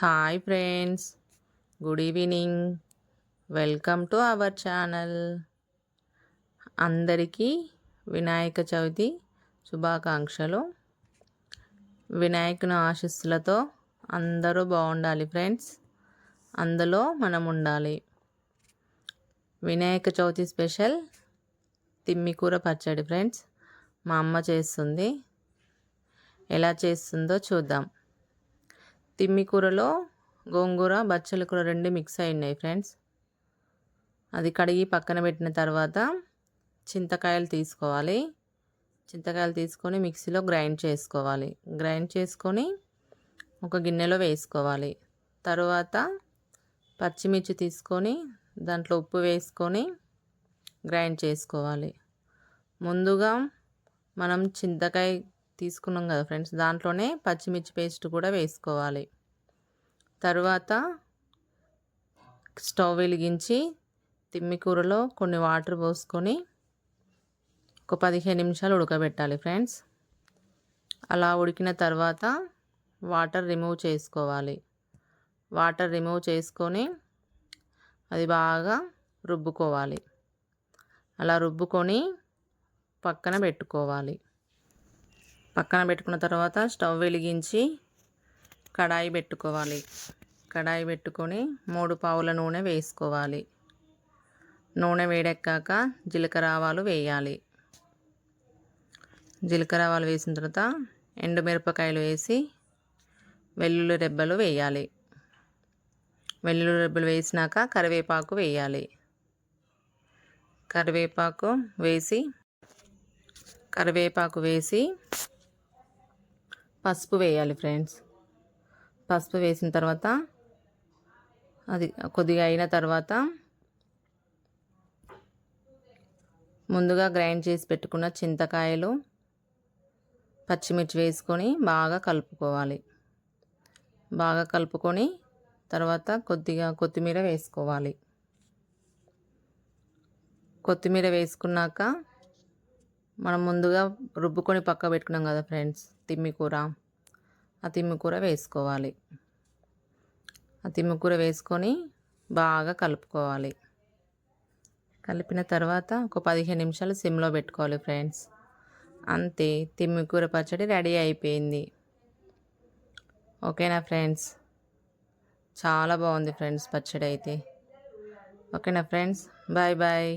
Hi friends good evening. Welcome to our channel. అందరికీ వినాయక చవితి శుభాకాంక్షలు. వినాయకుని ఆశీస్సులతో అందరూ బాగుండాలి ఫ్రెండ్స్ అందులో మనం ఉండాలి. వినాయక చవితి స్పెషల్ తిమ్మికూర పచ్చడి ఫ్రెండ్స్ మా అమ్మ చేస్తుంది. ఎలా చేస్తుందో చూద్దాం. తిమ్మి కూరలో గోంగూర బచ్చల కూర రెండు మిక్స్ అయినాయి ఫ్రెండ్స్ అది కడిగి పక్కన పెట్టిన తర్వాత చింతకాయలు తీసుకోవాలి. చింతకాయలు తీసుకొని మిక్సీలో గ్రైండ్ చేసుకోవాలి. గ్రైండ్ చేసుకొని ఒక గిన్నెలో వేసుకోవాలి. తర్వాత పచ్చిమిర్చి తీసుకొని దాంట్లో ఉప్పు వేసుకొని గ్రైండ్ చేసుకోవాలి. ముందుగా మనం చింతకాయ తీసుకున్నాం కదా ఫ్రెండ్స్ దాంట్లోనే పచ్చిమిర్చి పేస్ట్ కూడా వేసుకోవాలి. తర్వాత స్టవ్ వెలిగించి తిమ్మి కూరలో కొన్ని వాటర్ పోసుకొని ఒక పదిహేను నిమిషాలు ఉడకబెట్టాలి ఫ్రెండ్స్. అలా ఉడికిన తర్వాత వాటర్ రిమూవ్ చేసుకోవాలి. వాటర్ రిమూవ్ చేసుకొని అది బాగా రుబ్బుకోవాలి. అలా రుబ్బుకొని పక్కన పెట్టుకోవాలి. పక్కన పెట్టుకున్న తర్వాత స్టవ్ వెలిగించి కడాయి పెట్టుకోవాలి. కడాయి పెట్టుకొని మూడు పావుల నూనె వేసుకోవాలి. నూనె వేడెక్కాక జీలకర్ర ఆవాలు వేయాలి. జీలకర్ర ఆవాలు వేసిన తర్వాత ఎండుమిరపకాయలు వేసి వెల్లుల్లి రెబ్బలు వేయాలి. వెల్లుల్లి రెబ్బలు వేసినాక కరివేపాకు వేయాలి. కరివేపాకు వేసి కరివేపాకు వేసి పసుపు వేయాలి ఫ్రెండ్స్. పసుపు వేసిన తర్వాత అది కొద్దిగా అయిన తర్వాత ముందుగా గ్రైండ్ చేసి పెట్టుకున్న చింతకాయలు పచ్చిమిర్చి వేసుకొని బాగా కలుపుకోవాలి. బాగా కలుపుకొని తర్వాత కొద్దిగా కొత్తిమీర వేసుకోవాలి. కొత్తిమీర వేసుకున్నాక మనం ముందుగా రుబ్బుకొని పక్క పెట్టుకున్నాం కదా ఫ్రెండ్స్ తిమ్మి కూర. ఆ తిమ్మి కూర వేసుకోవాలి. ఆ తిమ్మి కూర వేసుకొని బాగా కలుపుకోవాలి. కలిపిన తర్వాత ఒక పదిహేను నిమిషాలు సిమ్లో పెట్టుకోవాలి ఫ్రెండ్స్. అంతే తిమ్మి కూర పచ్చడి రెడీ అయిపోయింది. ఓకేనా ఫ్రెండ్స్? చాలా బాగుంది ఫ్రెండ్స్ పచ్చడి అయితే. ఓకేనా ఫ్రెండ్స్? Bye bye.